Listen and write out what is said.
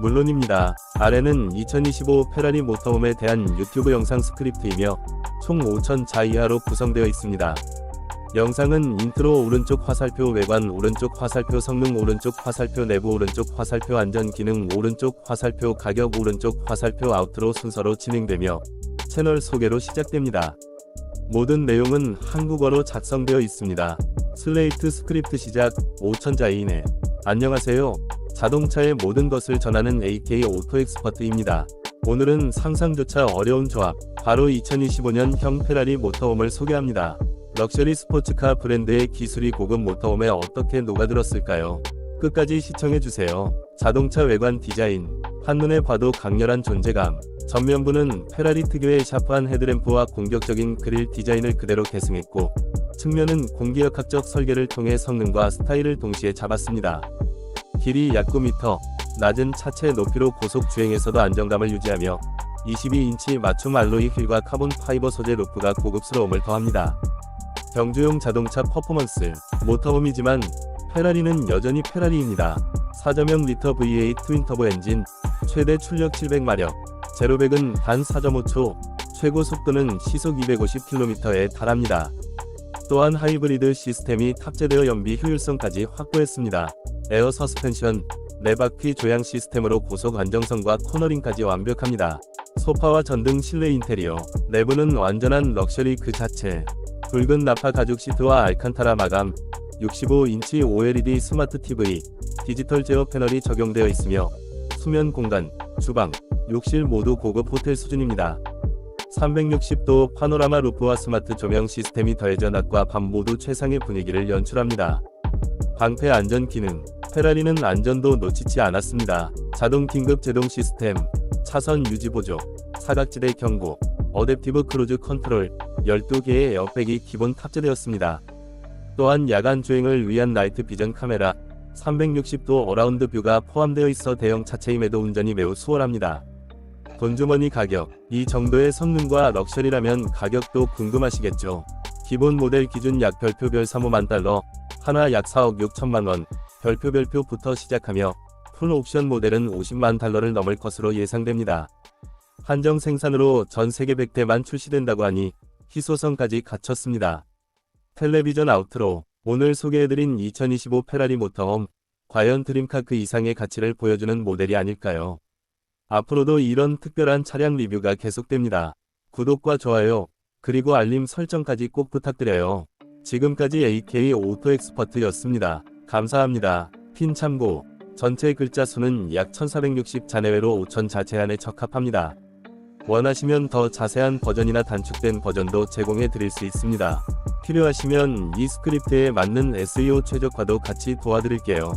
물론입니다. 아래는 2025 페라리 모터홈에 대한 유튜브 영상 스크립트이며 총 5,000자 이하로 구성되어 있습니다. 영상은 인트로 오른쪽 화살표 외관 오른쪽 화살표 성능 오른쪽 화살표 내부 오른쪽 화살표 안전 기능 오른쪽 화살표 가격 오른쪽 화살표 아웃트로 순서로 진행되며 채널 소개로 시작됩니다. 모든 내용은 한국어로 작성되어 있습니다. 슬레이트 스크립트 시작 5천자 이내 안녕하세요. 자동차의 모든 것을 전하는 AK 오토 엑스퍼트입니다. 오늘은 상상조차 어려운 조합 바로 2025년형 페라리 모터홈을 소개합니다. 럭셔리 스포츠카 브랜드의 기술이 고급 모터홈에 어떻게 녹아들었을까요? 끝까지 시청해주세요. 자동차 외관 디자인, 한눈에 봐도 강렬한 존재감. 전면부는 페라리 특유의 샤프한 헤드램프와 공격적인 그릴 디자인을 그대로 계승했고, 측면은 공기역학적 설계를 통해 성능과 스타일을 동시에 잡았습니다. 길이 약 9m, 낮은 차체 높이로 고속 주행에서도 안정감을 유지하며 22인치 맞춤 알로이 휠과 카본 파이버 소재 루프가 고급스러움을 더합니다. 경주용 자동차 퍼포먼스, 모터홈이지만 페라리는 여전히 페라리입니다. 4.0 리터 V8 트윈터보 엔진, 최대 출력 700마력, 제로백은 단 4.5초, 최고 속도는 시속 250km에 달합니다. 또한 하이브리드 시스템이 탑재되어 연비 효율성까지 확보했습니다. 에어 서스펜션, 네바퀴 조향 시스템으로 고속 안정성과 코너링까지 완벽합니다. 소파와 전등 실내 인테리어, 내부는 완전한 럭셔리 그 자체. 붉은 나파 가죽 시트와 알칸타라 마감, 65인치 OLED 스마트 TV, 디지털 제어 패널이 적용되어 있으며 수면 공간, 주방, 욕실 모두 고급 호텔 수준입니다. 360도 파노라마 루프와 스마트 조명 시스템이 더해져 낮과 밤 모두 최상의 분위기를 연출합니다. 방패 안전 기능, 페라리는 안전도 놓치지 않았습니다. 자동 긴급 제동 시스템, 차선 유지 보조, 사각지대 경고, 어댑티브 크루즈 컨트롤, 12개의 에어백이 기본 탑재되었습니다. 또한 야간 주행을 위한 나이트 비전 카메라, 360도 어라운드 뷰가 포함되어 있어 대형 차체임에도 운전이 매우 수월합니다. 돈주머니 가격, 이 정도의 성능과 럭셔리라면 가격도 궁금하시겠죠. 기본 모델 기준 약 별표별 3호만 달러, 하나 약 4억 6천만 원, 별표 별표부터 시작하며 풀 옵션 모델은 50만 달러를 넘을 것으로 예상됩니다. 한정 생산으로 전 세계 100대만 출시된다고 하니 희소성까지 갖췄습니다. 텔레비전 아우트로 오늘 소개해드린 2025 페라리 모터홈 과연 드림카 그 이상의 가치를 보여주는 모델이 아닐까요? 앞으로도 이런 특별한 차량 리뷰가 계속됩니다. 구독과 좋아요 그리고 알림 설정까지 꼭 부탁드려요. 지금까지 AK 오토 엑스퍼트였습니다. 감사합니다. 핀 참고 전체 글자 수는 약 1460 자 내외로 5000자 제한에 적합합니다. 원하시면 더 자세한 버전이나 단축된 버전도 제공해 드릴 수 있습니다. 필요하시면 이 스크립트에 맞는 SEO 최적화도 같이 도와드릴게요.